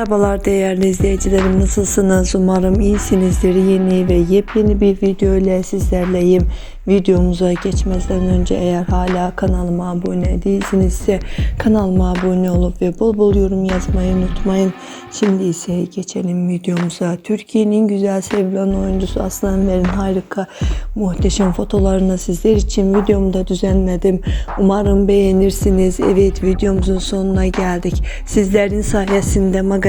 Merhabalar değerli izleyicilerim nasılsınız? Umarım iyisinizdir. Yeni ve yepyeni bir video ile sizlerleyim. Videomuza geçmeden önce eğer hala kanalıma abone değilsinizse kanalıma abone olup ve bol bol yorum yazmayı unutmayın. Şimdi ise geçelim videomuza. Türkiye'nin güzel sevilen oyuncusu Aslan Ver'in harika muhteşem fotolarını sizler için videomda düzenledim. Umarım beğenirsiniz. Evet videomuzun sonuna geldik. Sizlerin sayesinde